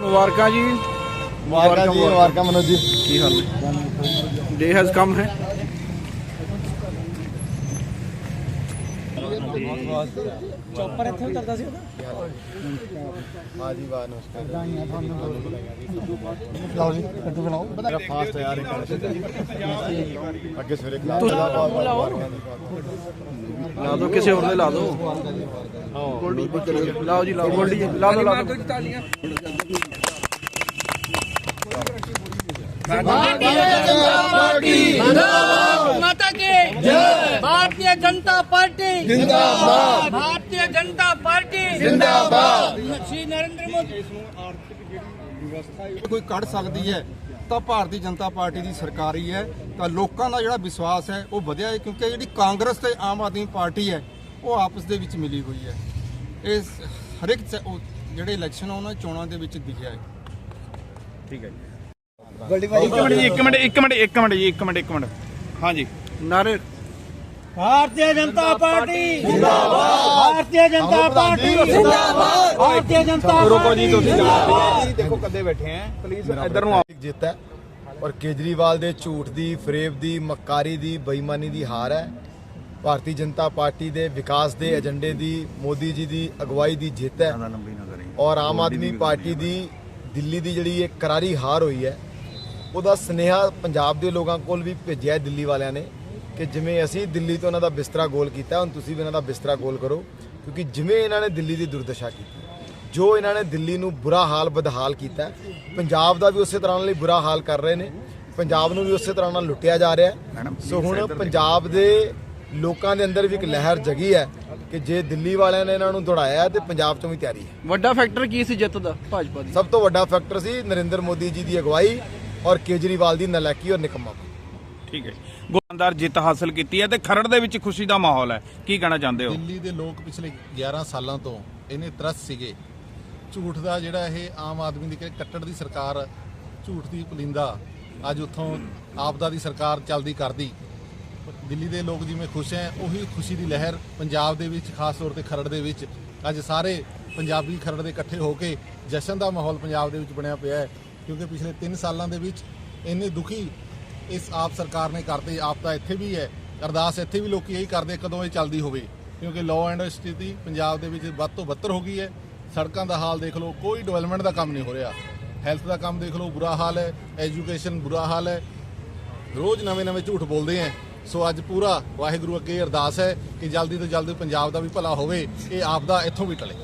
ਮੁਬਾਰਕਾਂ ਜੀ। ਮੁਬਾਰਕਾਂ ਜੀ ਮੁਬਾਰਕਾਂ ਮਨੋਜ ਜੀ। ਕੀ ਹਾਲ ਹੈ ਡੇ ਹੈਜ਼ ਕਮ ਹੈ। ਚੌਪਰ ਇੱਥੇ ਉਤਰਦਾ ਸੀ ਉਹਦਾ? ਹਾਂ ਜੀ ਵਾਹ ਨਮਸਕਾਰ। ਲਾਓ ਜੀ ਕੱਟੂ ਬਣਾਓ। ਮੇਰਾ ਫਾਸਟ ਹੈ ਯਾਰ ਇਹ ਕੰਮ ਅੱਗੇ ਸਵੇਰੇ ਕਲਾਸ ਦਾ। ਲਾ ਦਿਓ ਕਿਸੇ ਹੋਰ ਦੇ ਲਾ ਦਿਓ। ਗੋਲਡੀ ਲਾਓ ਜੀ ਲਾਓ ਗੋਲਡੀ ਜੀ ਲਾ ਦਿਓ ਲਾ ਦਿਓ माता की जय भारतीय जनता पार्टी जिंदाबाद भारतीय जनता पार्टी जिंदाबाद श्री नरेंद्र मोदी ਕੋਈ ਕੱਢ ਸਕਦੀ ਹੈ ਤਾਂ ਭਾਰਤੀ ਜਨਤਾ ਪਾਰਟੀ ਦੀ ਸਰਕਾਰ ਹੀ ਹੈ ਤਾਂ ਲੋਕਾਂ ਦਾ ਜਿਹੜਾ ਵਿਸ਼ਵਾਸ ਹੈ ਉਹ ਵਧਿਆ ਹੈ ਕਿਉਂਕਿ ਜਿਹੜੀ ਕਾਂਗਰਸ ਤੇ ਆਮ ਆਦਮੀ ਪਾਰਟੀ ਹੈ ਉਹ ਆਪਸ ਦੇ ਵਿੱਚ ਮਿਲੀ ਹੋਈ ਹੈ। ਇਸ ਹਰ ਇੱਕ ਜਿਹੜੇ ਇਲੈਕਸ਼ਨ ਆ ਉਹਨਾਂ ਚੋਣਾਂ ਦੇ ਵਿੱਚ ਦਿਖਿਆ ਹੈ। ਠੀਕ ਹੈ ਜੀ। ਇੱਕ ਮਿੰਟ ਜੀ ਇੱਕ ਮਿੰਟ ਇੱਕ ਮਿੰਟ ਇੱਕ ਮਿੰਟ ਜੀ ਇੱਕ ਮਿੰਟ ਇੱਕ ਮਿੰਟ। ਹਾਂਜੀ। ਨਾਰੇ। ਭਾਰਤੀ ਜਨਤਾ ਪਾਰਟੀ। ਜਿੰਦਾਬਾਦ। ਭਾਰਤੀ ਜਨਤਾ ਪਾਰਟੀ। ਜਿੰਦਾਬਾਦ। ਭਾਰਤੀ ਜਨਤਾ ਰੁਕੋ ਜੀ ਤੁਸੀਂ ਦੇਖੋ ਕੱਦੇ ਬੈਠੇ ਆ। ਪਲੀਜ਼ ਇੱਧਰ ਨੂੰ ਇੱਕ ਜਿੱਤ ਔਰ ਕੇਜਰੀਵਾਲ ਦੇ ਝੂਠ ਦੀ ਫਰੇਬ ਦੀ ਮੱਕਾਰੀ ਦੀ ਬੇਈਮਾਨੀ ਦੀ ਹਾਰ ਹੈ। ਭਾਰਤੀ ਜਨਤਾ ਪਾਰਟੀ ਦੇ ਵਿਕਾਸ ਦੇ ਏਜੰਡੇ ਦੀ ਮੋਦੀ ਜੀ ਦੀ ਅਗਵਾਈ ਦੀ ਜਿੱਤ ਹੈ। ਔਰ ਆਮ ਆਦਮੀ ਪਾਰਟੀ ਦੀ ਦਿੱਲੀ ਦੀ ਜਿਹੜੀ ਇੱਕ ਕਰਾਰੀ ਹਾਰ ਹੋਈ ਹੈ ਉਹਦਾ ਸਨੇਹਾ ਪੰਜਾਬ ਦੇ ਲੋਕਾਂ ਕੋਲ ਵੀ ਭੇਜਿਆ ਦਿੱਲੀ ਵਾਲਿਆਂ ਨੇ ਕਿ ਜਿਵੇਂ ਅਸੀਂ ਦਿੱਲੀ ਤੋਂ ਉਹਨਾਂ ਦਾ ਬਿਸਤਰਾ ਗੋਲ ਕੀਤਾ ਹੁਣ ਤੁਸੀਂ ਵੀ ਇਹਨਾਂ ਦਾ ਬਿਸਤਰਾ ਗੋਲ ਕਰੋ ਕਿਉਂਕਿ ਜਿਵੇਂ ਇਹਨਾਂ ਨੇ ਦਿੱਲੀ ਦੀ ਦੁਰਦਸ਼ਾ ਕੀਤੀ ਜੋ ਇਹਨਾਂ ਨੇ ਦਿੱਲੀ ਨੂੰ ਬੁਰਾ ਹਾਲ ਬਦਹਾਲ ਕੀਤਾ ਪੰਜਾਬ ਦਾ ਵੀ ਉਸੇ ਤਰ੍ਹਾਂ ਨਾਲ ਹੀ ਬੁਰਾ ਹਾਲ ਕਰ ਰਹੇ ਨੇ ਪੰਜਾਬ ਨੂੰ ਵੀ ਉਸੇ ਤਰ੍ਹਾਂ ਨਾਲ ਲੁੱਟਿਆ ਜਾ ਰਿਹਾ ਸੋ ਹੁਣ ਪੰਜਾਬ ਦੇ ਲੋਕਾਂ ਦੇ ਅੰਦਰ ਵੀ ਇੱਕ ਲਹਿਰ ਜਗੀ ਹੈ ਕਿ ਜੇ ਦਿੱਲੀ ਵਾਲਿਆਂ ਨੇ ਇਹਨਾਂ ਨੂੰ ਦੌੜਾਇਆ ਹੈ ਤੇ ਪੰਜਾਬ ਤੋਂ ਵੀ ਤਿਆਰੀ ਹੈ। ਵੱਡਾ ਫੈਕਟਰ ਕੀ ਸੀ ਜਿੱਤ ਦਾ ਭਾਜਪਾ ਦੀ? ਸਭ ਤੋਂ ਵੱਡਾ ਫੈਕਟਰ ਸੀ ਨਰਿੰਦਰ ਮੋਦੀ ਜੀ ਦੀ ਅਗਵਾਈ ਔਰ ਕੇਜਰੀਵਾਲ ਦੀ ਨਲਾਇਕੀ ਔਰ ਨਿਕੰਮਾ। ਠੀਕ ਹੈ ਗੋਲੰਦਾਰ ਜਿੱਤ ਹਾਸਲ ਕੀਤੀ ਹੈ ਤੇ ਖਰੜ ਦੇ ਵਿੱਚ ਖੁਸ਼ੀ ਦਾ ਮਾਹੌਲ ਹੈ। ਕੀ ਕਹਿਣਾ ਚਾਹੁੰਦੇ ਹੋ? ਦਿੱਲੀ ਦੇ ਲੋਕ ਪਿਛਲੇ 11 ਸਾਲਾਂ ਤੋਂ ਇਹਨੇ ਤਰਸ ਸੀਗੇ। ਝੂਠ ਦਾ ਜਿਹੜਾ ਇਹ ਆਮ ਆਦਮੀ ਦੀ ਕੱਟੜ ਦੀ ਸਰਕਾਰ ਝੂਠ ਦੀ ਪਲਿੰਦਾ ਅੱਜ ਉੱਥੋਂ ਆਪਦਾ ਦੀ ਸਰਕਾਰ ਚੱਲਦੀ ਕਰਦੀ। ਦਿੱਲੀ ਦੇ ਲੋਕ ਜਿਵੇਂ ਖੁਸ਼ ਹੈ, ਉਹੀ ਖੁਸ਼ੀ ਦੀ ਲਹਿਰ ਪੰਜਾਬ ਦੇ ਵਿੱਚ, ਖਾਸ ਤੌਰ ਤੇ ਖਰੜ ਦੇ ਵਿੱਚ ਅੱਜ ਸਾਰੇ ਪੰਜਾਬੀ ਖਰੜ ਦੇ ਇਕੱਠੇ ਹੋ ਕੇ ਜਸ਼ਨ ਦਾ ਮਾਹੌਲ ਪੰਜਾਬ ਦੇ ਵਿੱਚ ਬਣਿਆ ਪਿਆ ਹੈ, ਕਿਉਂਕਿ ਪਿਛਲੇ 3 ਸਾਲਾਂ ਦੇ ਵਿੱਚ ਇੰਨੇ ਦੁਖੀ ਇਸ ਆਪ ਸਰਕਾਰ ਨੇ ਕਰਤੇ, ਆਪ ਤਾਂ ਇੱਥੇ ਵੀ ਹੈ, ਅਰਦਾਸ ਇੱਥੇ ਵੀ ਲੋਕੀ ਇਹੀ ਕਰਦੇ ਕਦੋਂ ਇਹ ਚੱਲਦੀ ਹੋਵੇ, ਕਿਉਂਕਿ ਲਾਅ ਐਂਡ ਸਥਿਤੀ ਪੰਜਾਬ ਦੇ ਵਿੱਚ ਵੱਧ ਤੋਂ ਬੱਤਰ ਹੋ ਗਈ ਹੈ, ਸੜਕਾਂ ਦਾ ਹਾਲ ਦੇਖ ਲਓ, ਕੋਈ ਡਿਵੈਲਪਮੈਂਟ ਦਾ ਕੰਮ ਨਹੀਂ ਹੋ ਰਿਹਾ ਹੈਲਥ ਦਾ ਕੰਮ ਦੇਖ ਲਓ, ਬੁਰਾ ਹਾਲ ਹੈ ਐਜੂਕੇਸ਼ਨ ਬੁਰਾ ਹਾਲ ਹੈ, ਰੋਜ਼ ਨਵੇਂ-ਨਵੇਂ ਝੂਠ ਬੋਲਦੇ ਆ ਸੋ ਅੱਜ ਪੂਰਾ ਵਾਹਿਗੁਰੂ ਅੱਗੇ ਅਰਦਾਸ ਹੈ ਕਿ ਜਲਦੀ ਤੋਂ ਜਲਦੀ ਪੰਜਾਬ ਦਾ ਵੀ ਭਲਾ ਹੋਵੇ, ਇਹ ਆਪ ਦਾ ਇੱਥੋਂ ਵੀ ਟਲੇ।